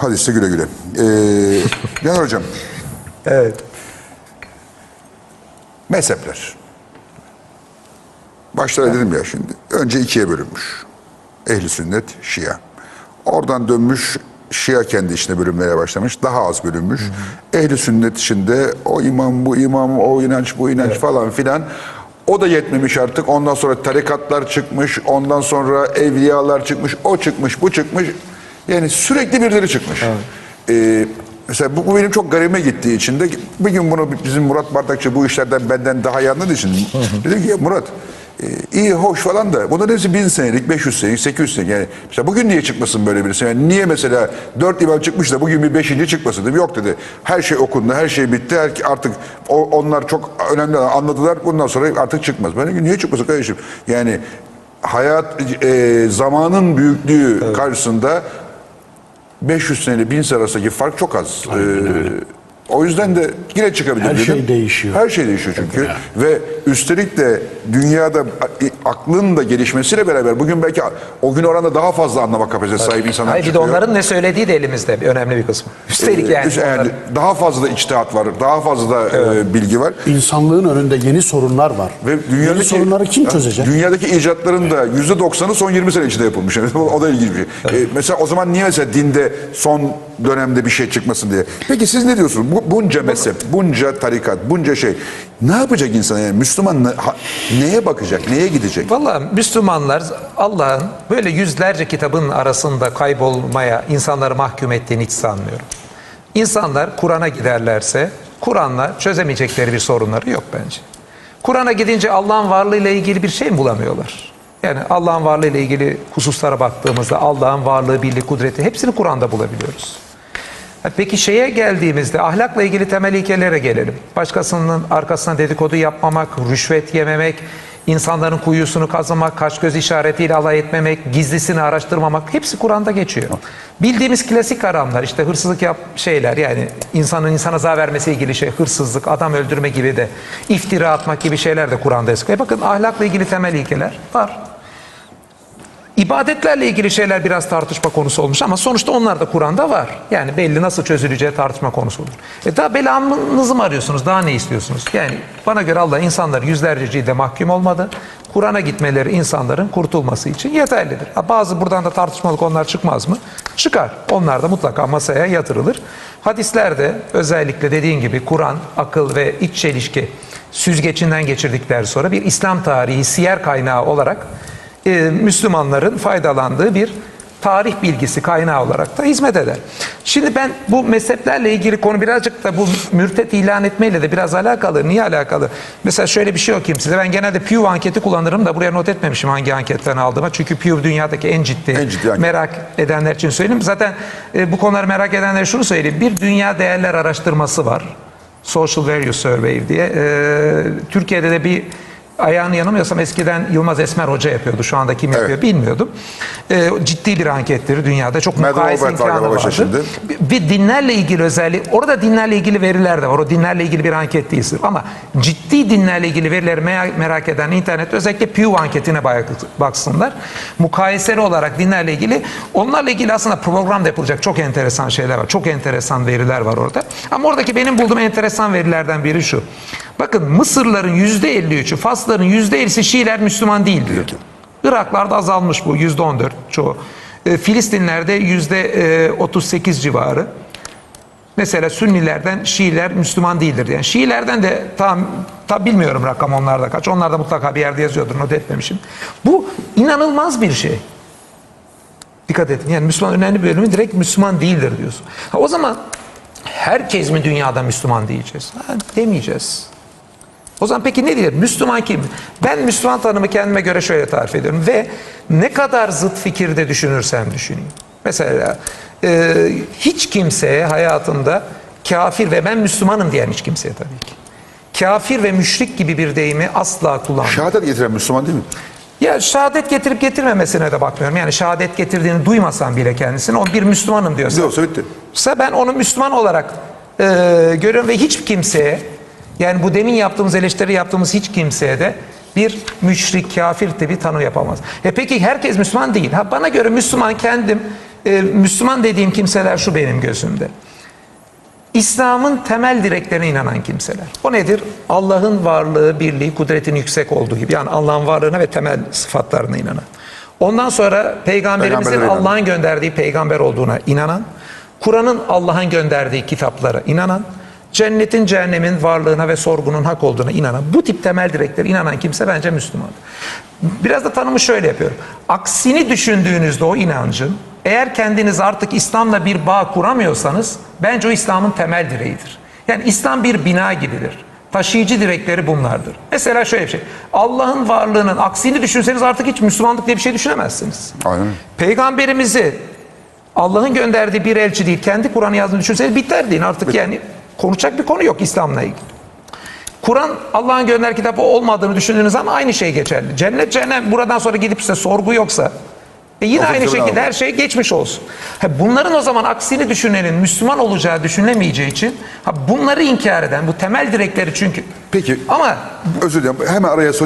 Hadi size güle güle. Ee, Caner Hocam, Evet. mezhepler. Başta da dedim ya şimdi. Önce ikiye bölünmüş. Ehli sünnet, Şia. Oradan dönmüş Şia kendi içine bölünmeye başlamış. Daha az bölünmüş. Ehli sünnet içinde o imam, bu imam, o inanç, bu inanç falan filan. O da yetmemiş artık. Ondan sonra tarikatlar çıkmış. Ondan sonra evliyalar çıkmış. O çıkmış, bu çıkmış. Yani sürekli birileri çıkmış. Ee, mesela bu, bu benim çok garime gittiği için de bir gün bunu bizim Murat Bardakçı bu işlerden benden daha iyi anladığı için dedim ki ya Murat e, iyi hoş falan da bunların hepsi bin senelik, 500 senelik, 800 senelik. Yani mesela bugün niye çıkmasın böyle birisi? Yani niye mesela dört imam çıkmış da bugün bir beşinci çıkmasın dedim. Yok dedi. Her şey okundu, her şey bitti. Her, artık o, onlar çok önemli anladılar. Bundan sonra artık çıkmaz. Ben dedim niye çıkmasın kardeşim? Yani hayat, e, zamanın büyüklüğü karşısında 500 seneyle 1000 sene arasındaki fark çok az. Ee, o yüzden de yine çıkabilir Her dedim. şey değişiyor. Her şey değişiyor çünkü. Ve üstelik de dünyada aklın da gelişmesiyle beraber bugün belki o gün oranda daha fazla anlama kapasitesi sahip insanlar Hayır bir de çıkıyor. onların ne söylediği de elimizde bir önemli bir kısmı. Üstelik Ee, yani. yani onların- daha fazla da içtihat var, daha fazla da e, bilgi var. İnsanlığın önünde yeni sorunlar var. Ve yeni dünyadaki sorunları kim çözecek? Dünyadaki icatların da yüzde doksanı son 20 sene içinde yapılmış. Yani o, da ilginç bir şey. Ee, mesela o zaman niye mesela dinde son dönemde bir şey çıkmasın diye. Peki siz ne diyorsunuz? Bu, bunca mezhep, bunca tarikat, bunca şey. Ne yapacak insan yani? Müslüman neye bakacak, neye gidecek? Valla Müslümanlar Allah'ın böyle yüzlerce kitabın arasında kaybolmaya insanları mahkum ettiğini hiç sanmıyorum. İnsanlar Kur'an'a giderlerse Kur'an'la çözemeyecekleri bir sorunları yok bence. Kur'an'a gidince Allah'ın varlığıyla ilgili bir şey mi bulamıyorlar? Yani Allah'ın varlığıyla ilgili hususlara baktığımızda Allah'ın varlığı, birliği, kudreti hepsini Kur'an'da bulabiliyoruz. Peki şeye geldiğimizde ahlakla ilgili temel ilkelere gelelim. Başkasının arkasına dedikodu yapmamak, rüşvet yememek, insanların kuyusunu kazımak, kaş göz işaretiyle alay etmemek, gizlisini araştırmamak hepsi Kur'an'da geçiyor. Bildiğimiz klasik haramlar işte hırsızlık yap şeyler yani insanın insana zarar vermesiyle ilgili şey hırsızlık, adam öldürme gibi de iftira atmak gibi şeyler de Kur'an'da yazıyor. E bakın ahlakla ilgili temel ilkeler var. İbadetlerle ilgili şeyler biraz tartışma konusu olmuş ama sonuçta onlar da Kur'an'da var. Yani belli nasıl çözüleceği tartışma konusu olur. E daha belanızı mı arıyorsunuz? Daha ne istiyorsunuz? Yani bana göre Allah insanları yüzlerce cilde mahkum olmadı. Kur'an'a gitmeleri insanların kurtulması için yeterlidir. Ha, bazı buradan da tartışmalı konular çıkmaz mı? Çıkar. Onlar da mutlaka masaya yatırılır. Hadislerde özellikle dediğin gibi Kur'an, akıl ve iç çelişki süzgecinden geçirdikleri sonra bir İslam tarihi siyer kaynağı olarak e, Müslümanların faydalandığı bir tarih bilgisi kaynağı olarak da hizmet eder. Şimdi ben bu mezheplerle ilgili konu birazcık da bu mürtet ilan etmeyle de biraz alakalı. Niye alakalı? Mesela şöyle bir şey okuyayım size. Ben genelde Pew anketi kullanırım da buraya not etmemişim hangi anketten aldığıma. Çünkü Pew dünyadaki en ciddi, En ciddi anket. merak edenler için söyleyeyim. Zaten e, bu konuları merak edenlere şunu söyleyeyim. Bir dünya değerler araştırması var. Social Value Survey diye. E, Türkiye'de de bir ayağını yanılmıyorsam eskiden Yılmaz Esmer Hoca yapıyordu. Şu anda kim yapıyor Evet. bilmiyordum. E, ciddi bir ankettir dünyada. Çok Madden mukayese var imkanı galiba vardı. şimdi. Bir dinlerle ilgili özellik, orada dinlerle ilgili veriler de var. O dinlerle ilgili bir anket değil. Ama ciddi dinlerle ilgili verileri merak, eden internet özellikle Pew anketine bak- baksınlar. Mukayeseli olarak dinlerle ilgili onlarla ilgili aslında programda yapılacak çok enteresan şeyler var. Çok enteresan veriler var orada. Ama oradaki benim bulduğum enteresan verilerden biri şu. Bakın Mısırların yüzde 53'ü, Fasların yüzde 50'si Şiiler Müslüman değil diyor. Iraklarda azalmış bu yüzde 14 çoğu. E, Filistinler'de yüzde e, 38 civarı. Mesela Sünnilerden Şiiler Müslüman değildir. Yani Şiilerden de tam tam bilmiyorum rakam onlarda kaç. Onlar da mutlaka bir yerde yazıyordur. Not etmemişim. Bu inanılmaz bir şey. Dikkat edin. Yani Müslüman önemli bir bölümü direkt Müslüman değildir diyorsun. Ha, o zaman herkes mi dünyada Müslüman diyeceğiz? Ha, demeyeceğiz. O zaman peki ne diyelim? Müslüman kim? Ben Müslüman tanımı kendime göre şöyle tarif ediyorum ve ne kadar zıt fikirde düşünürsem düşüneyim. Mesela e, hiç kimseye hayatında kafir ve ben Müslümanım diyen hiç kimseye tabii ki. Kafir ve müşrik gibi bir deyimi asla kullanmıyorum. Şehadet getiren Müslüman değil mi? Ya şehadet getirip getirmemesine de bakmıyorum. Yani şehadet getirdiğini duymasam bile kendisini o bir Müslümanım diyorsa. Diyorsa bitti. ben onu Müslüman olarak e, görüyorum ve hiç kimseye yani bu demin yaptığımız eleştiri yaptığımız hiç kimseye de bir müşrik, kafir bir tanı yapamaz. E peki herkes Müslüman değil. Ha bana göre Müslüman kendim e, Müslüman dediğim kimseler şu benim gözümde. İslam'ın temel direklerine inanan kimseler. O nedir? Allah'ın varlığı, birliği, kudretin yüksek olduğu gibi. Yani Allah'ın varlığına ve temel sıfatlarına inanan. Ondan sonra peygamberimizin. Allah'ın gönderdiği peygamber olduğuna inanan. Kur'an'ın Allah'ın gönderdiği kitaplara inanan. Cennetin, cehennemin varlığına ve sorgunun hak olduğuna inanan. Bu tip temel direklere inanan kimse bence Müslüman. Biraz da tanımı şöyle yapıyorum. Aksini düşündüğünüzde o inancın eğer kendiniz artık İslam'la bir bağ kuramıyorsanız bence o İslam'ın temel direğidir. Yani İslam bir bina gibidir. Taşıyıcı direkleri bunlardır. Mesela şöyle bir şey. Allah'ın varlığının aksini düşünseniz artık hiç Müslümanlık diye bir şey düşünemezsiniz. Aynen. Peygamberimizi Allah'ın gönderdiği bir elçi değil, kendi Kur'an'ı yazdığını düşünseniz biter din. Artık yani konuşacak bir konu yok İslam'la ilgili. Kur'an Allah'ın gönderdiği kitabı olmadığını düşündüğünüz zaman aynı şey geçerli. Cennet cehennem buradan sonra gidip size sorgu yoksa e yine aynı şekilde abi. her şey geçmiş olsun. Ha bunların o zaman aksini düşünenin Müslüman olacağı düşünülemeyeceği için ha bunları inkar eden bu temel direkleri çünkü Peki. ama Özür dilerim. Hemen araya